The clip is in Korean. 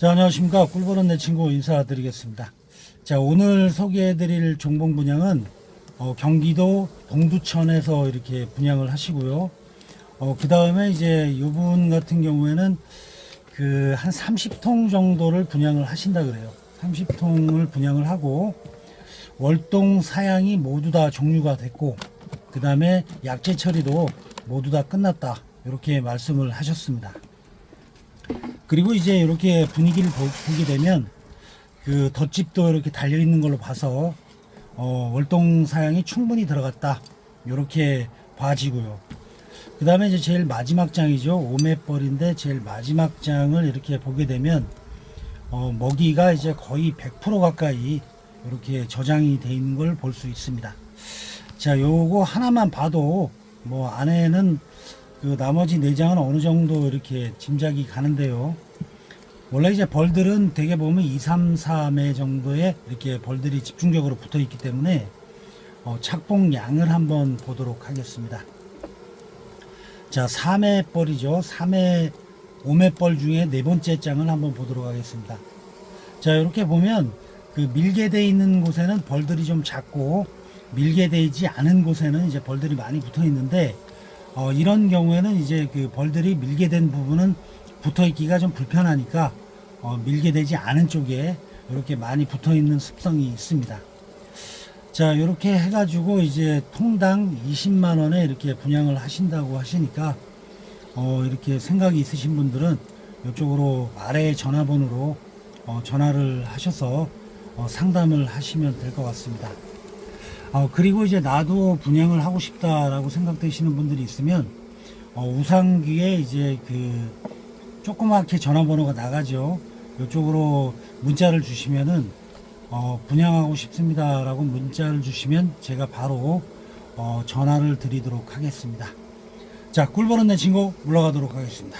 자, 안녕하십니까. 꿀벌은 내 친구 인사드리겠습니다. 자, 오늘 소개해드릴 종봉 분양은 어, 경기도 동두천에서 이렇게 분양을 하시고요. 어, 그 다음에 이제 이분 같은 경우에는 그 한 30통 정도를 분양을 하신다 그래요. 30통을 분양을 하고 월동 사양이 모두 다 종류가 됐고 그 다음에 약재 처리도 모두 다 끝났다. 이렇게 말씀을 하셨습니다. 그리고 이제 이렇게 분위기를 보, 게 되면 그 덧집도 이렇게 달려 있는 걸로 봐서 어, 월동 사양이 충분히 들어갔다 이렇게 봐지고요. 그 다음에 이제 제일 마지막 장이죠 오매벌인데 제일 마지막 장을 이렇게 보게 되면 어, 먹이가 이제 거의 100% 가까이 이렇게 저장이 돼 있는 걸 볼 수 있습니다. 자, 요거 하나만 봐도 뭐 안에는 그 나머지 내장은 어느 정도 이렇게 짐작이 가는데요. 원래 이제 벌들은 대개 보면 2, 3, 4매 정도의 이렇게 벌들이 집중적으로 붙어 있기 때문에 어, 착봉 양을 한번 보도록 하겠습니다. 자, 3매 벌이죠. 3매, 5매 벌 중에 네 번째 장을 한번 보도록 하겠습니다. 자, 이렇게 보면 그 밀게 돼 있는 곳에는 벌들이 좀 작고 밀게 되지 않은 곳에는 이제 벌들이 많이 붙어 있는데 어, 이런 경우에는 이제 그 벌들이 밀게 된 부분은 붙어 있기가 좀 불편하니까 어, 밀게 되지 않은 쪽에 이렇게 많이 붙어 있는 습성이 있습니다. 자, 이렇게 해가지고 이제 통당 20만 원에 이렇게 분양을 하신다고 하시니까 어, 이렇게 생각이 있으신 분들은 이쪽으로 아래 전화번호로 어, 전화를 하셔서 어, 상담을 하시면 될 것 같습니다. 어, 그리고 이제 나도 분양을 하고 싶다라고 생각되시는 분들이 있으면 어, 우상기에 이제 그 조그맣게 전화번호가 나가죠. 이쪽으로 문자를 주시면은 어, 분양하고 싶습니다라고 문자를 주시면 제가 바로 어, 전화를 드리도록 하겠습니다. 자, 꿀 버는 내 친구 물러가도록 하겠습니다.